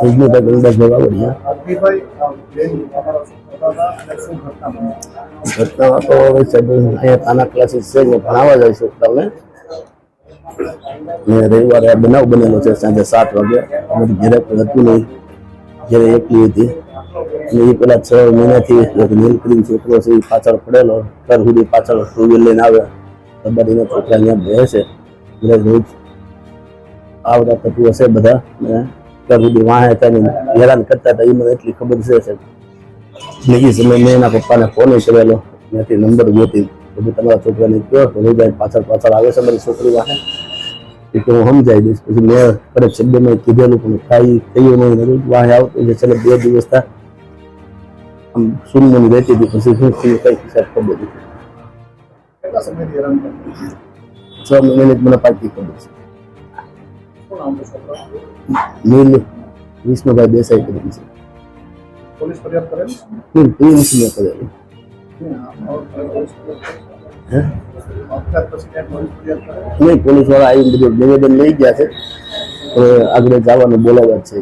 કોઈ મોડલ જવાબ બડીયા ભાઈ બેન તમારો સપતાહ તા ઇલેક્શન ઘટતા ભટતા તો વૈશે જે હે તના ક્લાસિસ સે ભણાવવા જોઈશ તમે મે રવિવાર બનાઉ બનેલો છે સાંજે 7:00 વાગે અમુ ઘરે પડતની જે એપીએ થી જે પેલા છ મહિનાથી ને નીલ કરીને જે પડસે પાછળ પડેલો તનની પાછળ સુવે લઈને આવે તમારે નો પોતા અહીંયા બેસે એટલે રોજ આવડા તકુ હોય છે બધા મે ત્યાં સુધી વાહે ત્યાંની હેરાન કરતા હતા એ મને એટલી ખબર છે સાહેબ બીજી સમય મેં એના પપ્પાને ફોન કરેલો ત્યાંથી નંબર ગોતી બધું તમારા છોકરાને કહો ધનુભાઈ પાછળ પાછળ આવે છે મારી છોકરી વાહે એ તો હું સમજાવી દઈશ પછી મેં કડક શબ્દમાં કીધેલું પણ કાંઈ થયું નહીં હતું વાહે આવતું જે છેલ્લે બે દિવસ થયા આમ શૂન્યની રહેતી હતી પછી શું થયું કઈ હિસાબ ખબર નથી છ મહિનાની મને પાકી ખબર છે નીલ વિષ્ણુભાઈ દેસાઈ કરીને છે પોલીસ ફરિયાદ કરેલી નહીં પોલીસ ફરિયાદ કરેલી નહીં પોલીસ વાળા આવી બધું નિવેદન લઈ ગયા છે આગળ જવાનું બોલાવ્યા છે